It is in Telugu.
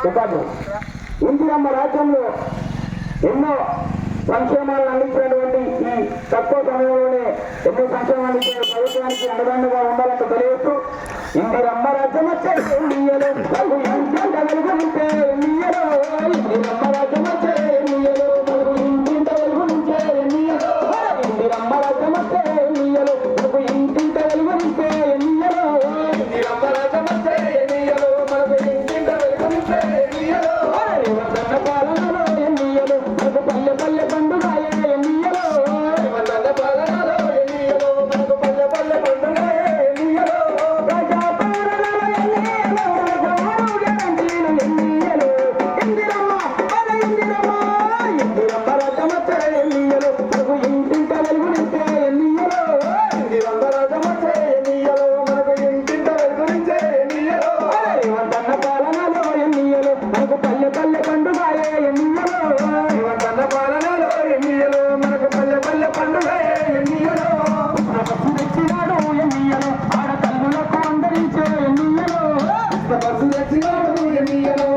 రికార్డు ఇందిరమ్మ రాజ్యంలో ఎన్నో సంక్షేమాలు అందించినటువంటి ఈ తక్కువ సమయంలోనే ఎన్నో సంక్షేమాలు ఇచ్చిన ప్రభుత్వానికి అండదండగా ఉండాలని తెలియజేస్తూ ఇందిరమ్మ రాజ్యం వచ్చే Sabah Surat Silam Kemudian go.